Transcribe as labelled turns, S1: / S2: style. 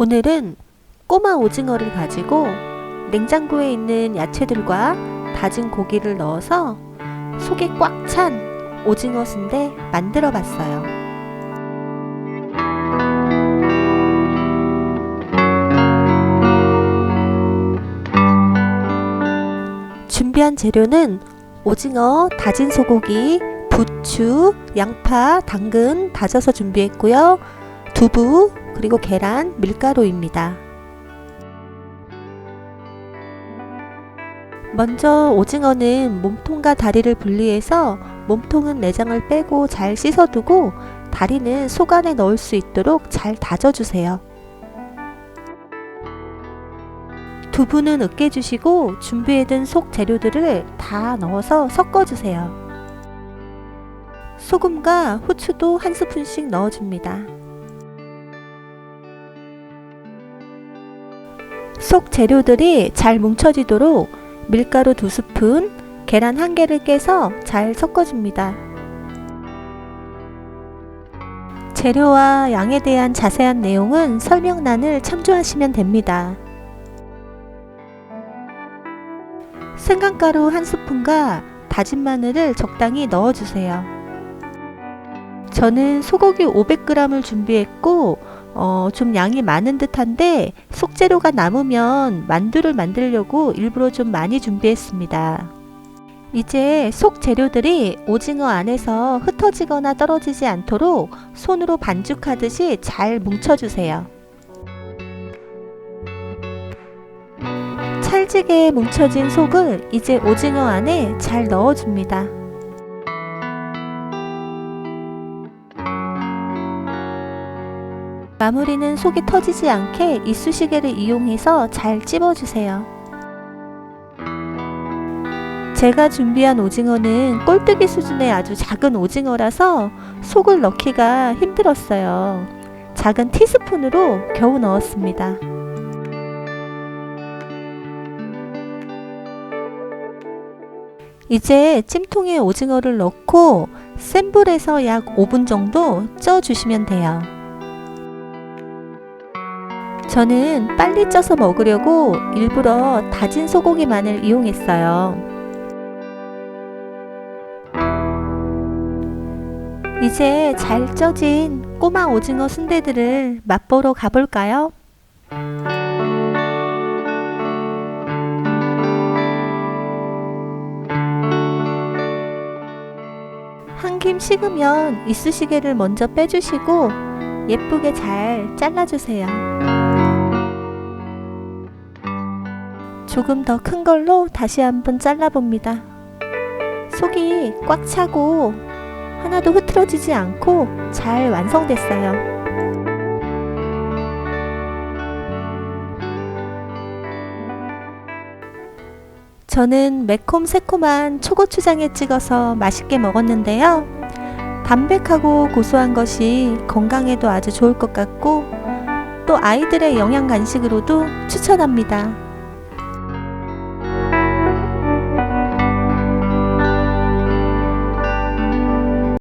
S1: 오늘은 꼬마 오징어를 가지고 냉장고에 있는 야채들과 다진 고기를 넣어서 속이 꽉 찬 오징어 순대 만들어 봤어요. 준비한 재료는 오징어, 다진 소고기, 부추, 양파, 당근 다져서 준비했고요. 두부, 그리고 계란, 밀가루입니다. 먼저 오징어는 몸통과 다리를 분리해서 몸통은 내장을 빼고 잘 씻어두고 다리는 속 안에 넣을 수 있도록 잘 다져주세요. 두부는 으깨주시고 준비해둔 속 재료들을 다 넣어서 섞어주세요. 소금과 후추도 한 스푼씩 넣어줍니다. 속 재료들이 잘 뭉쳐지도록 밀가루 두 스푼, 계란 한 개를 깨서 잘 섞어줍니다. 재료와 양에 대한 자세한 내용은 설명란을 참조하시면 됩니다. 생강가루 한 스푼과 다진 마늘을 적당히 넣어주세요. 저는 소고기 500g을 준비했고 어, 좀 양이 많은 듯한데 속재료가 남으면 만두를 만들려고 일부러 좀 많이 준비했습니다. 이제 속 재료들이 오징어 안에서 흩어지거나 떨어지지 않도록 손으로 반죽하듯이 잘 뭉쳐주세요. 찰지게 뭉쳐진 속을 이제 오징어 안에 잘 넣어줍니다. 마무리는 속이 터지지 않게 이쑤시개를 이용해서 잘 찝어주세요. 제가 준비한 오징어는 꼴뚜기 수준의 아주 작은 오징어라서 속을 넣기가 힘들었어요. 작은 티스푼으로 겨우 넣었습니다. 이제 찜통에 오징어를 넣고 센 불에서 약 5분 정도 쪄주시면 돼요. 저는 빨리 쪄서 먹으려고 일부러 다진 소고기만을 이용했어요. 이제 잘 쪄진 꼬마 오징어 순대들을 맛보러 가볼까요? 한 김 식으면 이쑤시개를 먼저 빼주시고 예쁘게 잘 잘라주세요. 조금 더 큰 걸로 다시 한번 잘라봅니다. 속이 꽉 차고 하나도 흐트러지지 않고 잘 완성됐어요. 저는 매콤 새콤한 초고추장에 찍어서 맛있게 먹었는데요. 담백하고 고소한 것이 건강에도 아주 좋을 것 같고 또 아이들의 영양 간식으로도 추천합니다.